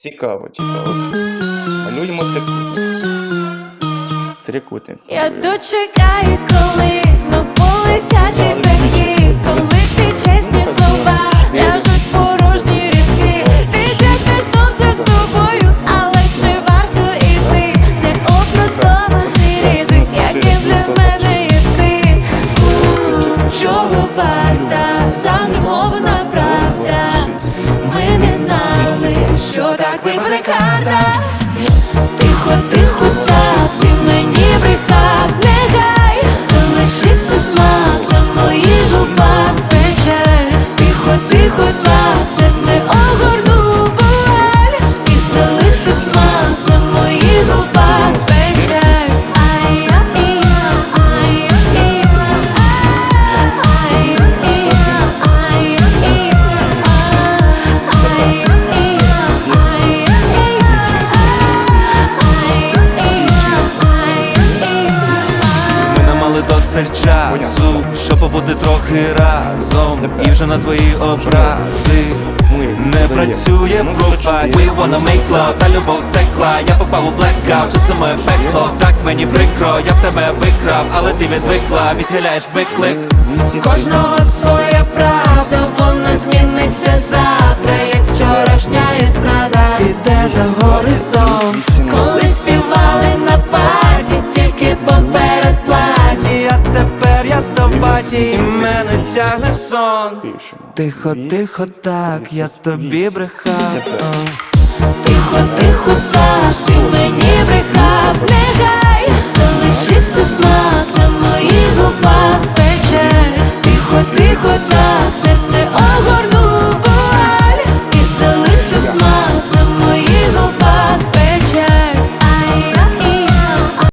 Цікаво, цікаво. Малюємо трикутник. Трикутник. Я дочекаюсь, коли знов полетять літаки, коли всі чесні слова ляжуть в порожні рідки. Ти тягнеш знов за собою, але чи варто іти? Необґрунтований ризик, яким для мене є ти. Чого варта так карта. Тихо, тихо, так, ти мені брехав, негай залишився смак на моїх губах печаль, тихо, тихо, так, серце огорнув вуаль і залишив смак на моїх губах Мали досталь часу, щоб побути трохи разом. І вже на твої образи не працює пробач We wanna make love, та любов текла. Я попав у blackout, чи це моє пекло? Так мені прикро, я б тебе викрав Але ти відвикла, відхиляєш виклик. Кожного своя правда, вона зміниться завтра, як вчорашня естрада. Іде за горизонт, коли співали І мене тягне в сон. Тихо, тихо, так, я тобі брехав